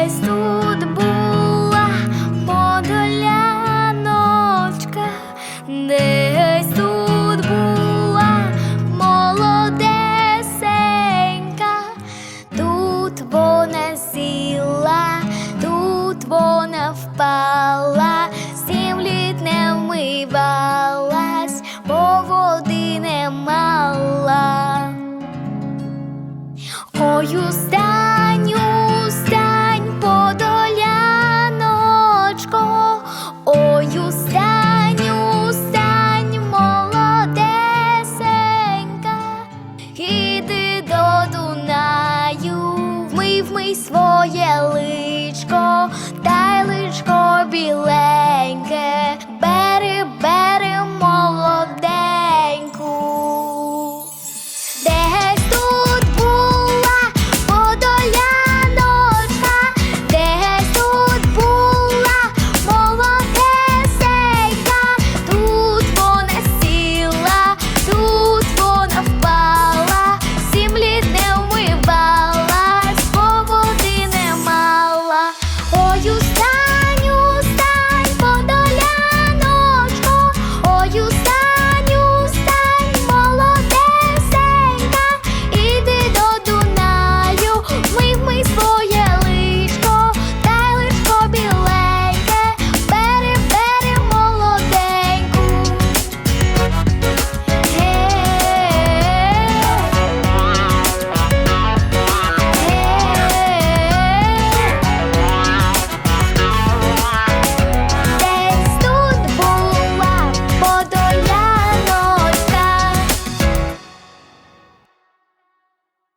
Десь тут була подоляночка, десь тут була молодесенька, тут вона сіла, тут вона впала,